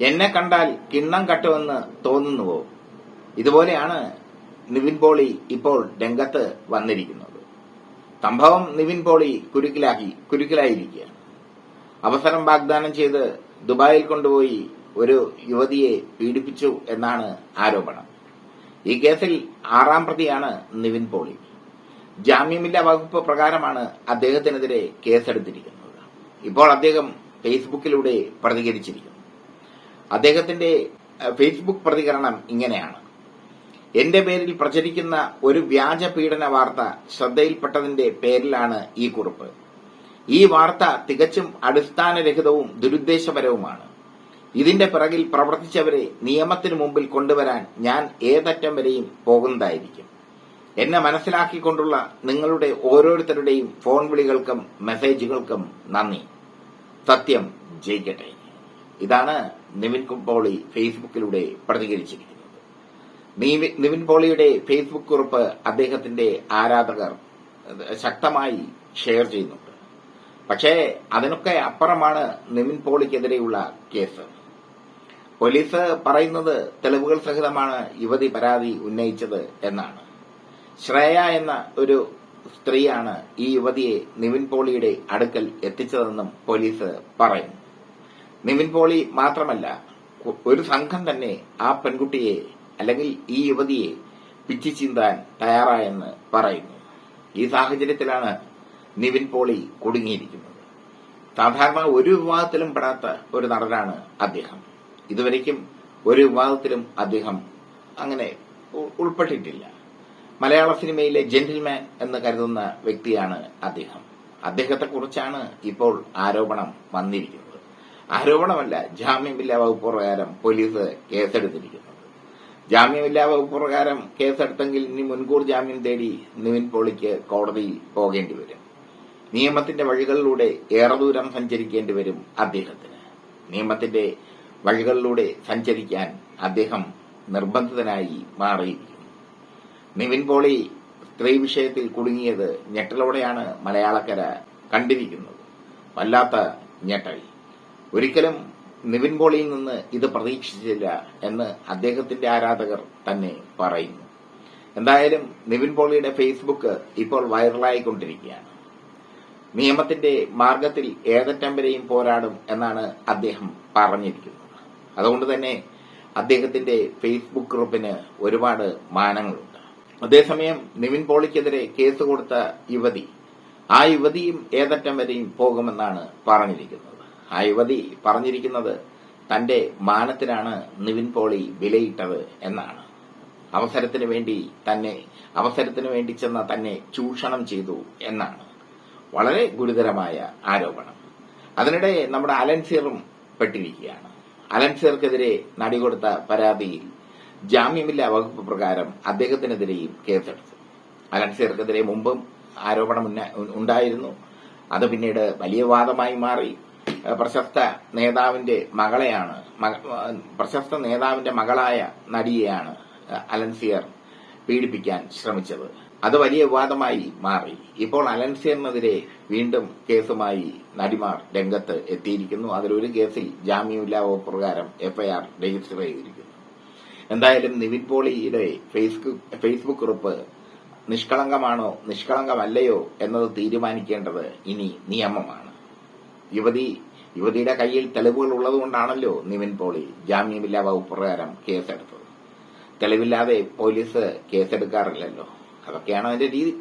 എന്നെ കണ്ടാൽ കിണ്ണം കട്ടുമെന്ന് തോന്നുന്നുവോ? ഇതുപോലെയാണ് നിവിൻ പോളി ഇപ്പോൾ രംഗത്ത് വന്നിരിക്കുന്നത്. സംഭവം നിവിൻ പോളി കുരുക്കിലാക്കി കുരുക്കിലായിരിക്കുകയാണ്. അവസരം വാഗ്ദാനം ചെയ്ത് ദുബായിൽ കൊണ്ടുപോയി ഒരു യുവതിയെ പീഡിപ്പിച്ചു എന്നാണ് ആരോപണം. ഈ കേസിൽ ആറാം പ്രതിയാണ് നിവിൻ പോളി. ജാമ്യമില്ലാ വകുപ്പ് പ്രകാരമാണ് അദ്ദേഹത്തിനെതിരെ കേസെടുത്തിരിക്കുന്നത്. ഇപ്പോൾ അദ്ദേഹം ഫേസ്ബുക്കിലൂടെ പ്രതികരിച്ചിരിക്കുന്നു. അദ്ദേഹത്തിന്റെ ഫേസ്ബുക്ക് പ്രതികരണം ഇങ്ങനെയാണ്. എന്റെ പേരിൽ പ്രചരിക്കുന്ന ഒരു വ്യാജ പീഡന വാർത്ത ശ്രദ്ധയിൽപ്പെട്ടതിന്റെ പേരിലാണ് ഈ കുറിപ്പ്. ഈ വാർത്ത തികച്ചും അടിസ്ഥാനരഹിതവും ദുരുദ്ദേശപരവുമാണ്. ഇതിന്റെ പിറകിൽ പ്രവർത്തിച്ചവരെ നിയമത്തിനു മുമ്പിൽ കൊണ്ടുവരാൻ ഞാൻ ഏതറ്റം വരെയും പോകുന്നതായിരിക്കും. എന്നെ മനസ്സിലാക്കിക്കൊണ്ടുള്ള നിങ്ങളുടെ ഓരോരുത്തരുടെയും ഫോൺ വിളികൾക്കും മെസ്സേജുകൾക്കും നന്ദി. സത്യം ജയിക്കട്ടെ. ഇതാണ് നിവിൻ പോളി ഫേസ്ബുക്കിലൂടെ പ്രതികരിച്ചിരിക്കുന്നത്. നിവിൻ പോളിയുടെ ഫേസ്ബുക്ക് കുറിപ്പ് അദ്ദേഹത്തിന്റെ ആരാധകർ ശക്തമായി ഷെയർ ചെയ്യുന്നുണ്ട്. പക്ഷേ അതിനൊക്കെ അപ്പുറമാണ് നിവിൻ പോളിക്കെതിരെയുള്ള കേസ്. പോലീസ് പറയുന്നത് തെളിവുകൾ സഹിതമാണ് യുവതി പരാതി ഉന്നയിച്ചത് എന്നാണ്. ശ്രേയ എന്ന ഒരു സ്ത്രീയാണ് ഈ യുവതിയെ നിവിൻ പോളിയുടെ അടുക്കൽ എത്തിച്ചതെന്നും പോലീസ് പറയുന്നു. നിവിൻ പോളി മാത്രമല്ല ഒരു സംഘം തന്നെ ആ പെൺകുട്ടിയെ അല്ലെങ്കിൽ ഈ യുവതിയെ പിച്ചി ചീന്താൻ തയ്യാറായെന്ന് പറയുന്നു. ഈ സാഹചര്യത്തിലാണ് നിവിൻ പോളി കുടുങ്ങിയിരിക്കുന്നത്. സാധാരണ ഒരു വിവാഹത്തിലും പെടാത്ത ഒരു നടനാണ് അദ്ദേഹം. ഇതുവരയ്ക്കും ഒരു വിവാഹത്തിലും അദ്ദേഹം അങ്ങനെ ഉൾപ്പെട്ടിട്ടില്ല. മലയാള സിനിമയിലെ ജെന്റിൽമാൻ എന്ന് കരുതുന്ന വ്യക്തിയാണ് അദ്ദേഹം. അദ്ദേഹത്തെക്കുറിച്ചാണ് ഇപ്പോൾ ആരോപണം വന്നിരിക്കുന്നത്. ആരോപണമല്ല. ജാമ്യമില്ലാ വകുപ്പ് പ്രകാരം പോലീസ് കേസെടുത്തിരിക്കുന്നത് ജാമ്യമില്ലാ വകുപ്പ് പ്രകാരം കേസെടുത്തെങ്കിൽ ഇനി മുൻകൂർ ജാമ്യം തേടി നിവിൻ പോളിക്ക് കോടതിയിൽ പോകേണ്ടി വരും. നിയമത്തിന്റെ വഴികളിലൂടെ ഏറെ ദൂരം സഞ്ചരിക്കേണ്ടി വരും അദ്ദേഹത്തിന്. നിയമത്തിന്റെ വഴികളിലൂടെ സഞ്ചരിക്കാൻ അദ്ദേഹം നിർബന്ധിതനായി മാറിയിരിക്കുന്നു. നിവിൻ പോളി സ്ത്രീ വിഷയത്തിൽ കുടുങ്ങിയത് ഞെട്ടലോടെയാണ് മലയാളക്കര കണ്ടിരിക്കുന്നത്. വല്ലാത്ത ഞെട്ടൽ. ഒരിക്കലും നിവിൻ പോളിയിൽ നിന്ന് ഇത് പ്രതീക്ഷിച്ചില്ല എന്ന് അദ്ദേഹത്തിന്റെ ആരാധകർ തന്നെ പറയുന്നു. എന്തായാലും നിവിൻ പോളിയുടെ ഫേസ്ബുക്ക് ഇപ്പോൾ വൈറലായിക്കൊണ്ടിരിക്കുകയാണ്. നിയമത്തിന്റെ മാർഗത്തിൽ ഏതറ്റം വരെയും പോരാടും എന്നാണ് അദ്ദേഹം പറഞ്ഞിരിക്കുന്നത്. അതുകൊണ്ട് തന്നെ അദ്ദേഹത്തിന്റെ ഫേസ്ബുക്ക് ഗ്രൂപ്പിന് ഒരുപാട് മാനങ്ങളുണ്ട്. അതേസമയം നിവിൻ പോളിക്കെതിരെ കേസ് കൊടുത്ത യുവതി ആ യുവതിയും ഏതറ്റം വരെയും പോകുമെന്നാണ് പറഞ്ഞിരിക്കുന്നത്. ആ യുവതി പറഞ്ഞിരിക്കുന്നത് തന്റെ മാനത്തിനാണ് നിവിൻ പോളി വിലയിട്ടത് എന്നാണ്. അവസരത്തിന് വേണ്ടി തന്നെ അവസരത്തിന് വേണ്ടി ചെന്ന തന്നെ ചൂഷണം ചെയ്തു എന്നാണ്. വളരെ ഗുരുതരമായ ആരോപണം. അതിനിടെ നമ്മുടെ അലൻസീറും പെട്ടിരിക്കുകയാണ്. അലൻസീർക്കെതിരെ നടി കൊടുത്ത പരാതിയിൽ ജാമ്യമില്ലാ വകുപ്പ് പ്രകാരം അദ്ദേഹത്തിനെതിരെയും കേസെടുത്തു. അലൻസീർക്കെതിരെ മുമ്പും ആരോപണം ഉണ്ടായിരുന്നു. അത് പിന്നീട് വലിയ വാദമായി മാറി. പ്രശസ്ത നേതാവിന്റെ മകളെയാണ് പ്രശസ്ത നേതാവിന്റെ മകളായ നടിയെയാണ് അലൻസിയർ പീഡിപ്പിക്കാൻ ശ്രമിച്ചത്. അത് വലിയ വിവാദമായി മാറി. ഇപ്പോൾ അലൻസിയറിനെതിരെ വീണ്ടും കേസുമായി നടിമാർ രംഗത്ത് എത്തിയിരിക്കുന്നു. അതിലൊരു കേസിൽ ജാമ്യമില്ലാ വകുപ്പ് പ്രകാരം എഫ്ഐആർ രജിസ്റ്റർ ചെയ്തിരിക്കുന്നു. എന്തായാലും നിവിൻ പോളിയുടെ ഫേസ്ബുക്ക് കുറിപ്പ് നിഷ്കളങ്കമാണോ നിഷ്കളങ്കമല്ലയോ എന്നത് തീരുമാനിക്കേണ്ടത് ഇനി നിയമമാണ്. യുവതി യുവതിയുടെ കയ്യിൽ തെളിവുകൾ ഉള്ളതുകൊണ്ടാണല്ലോ നിവിൻ പോളി ജാമ്യമില്ലാ വകുപ്പ് പ്രകാരം കേസെടുത്തത്. തെളിവില്ലാതെ പോലീസ് കേസെടുക്കാറില്ലല്ലോ. അതൊക്കെയാണ് അതിന്റെ രീതി.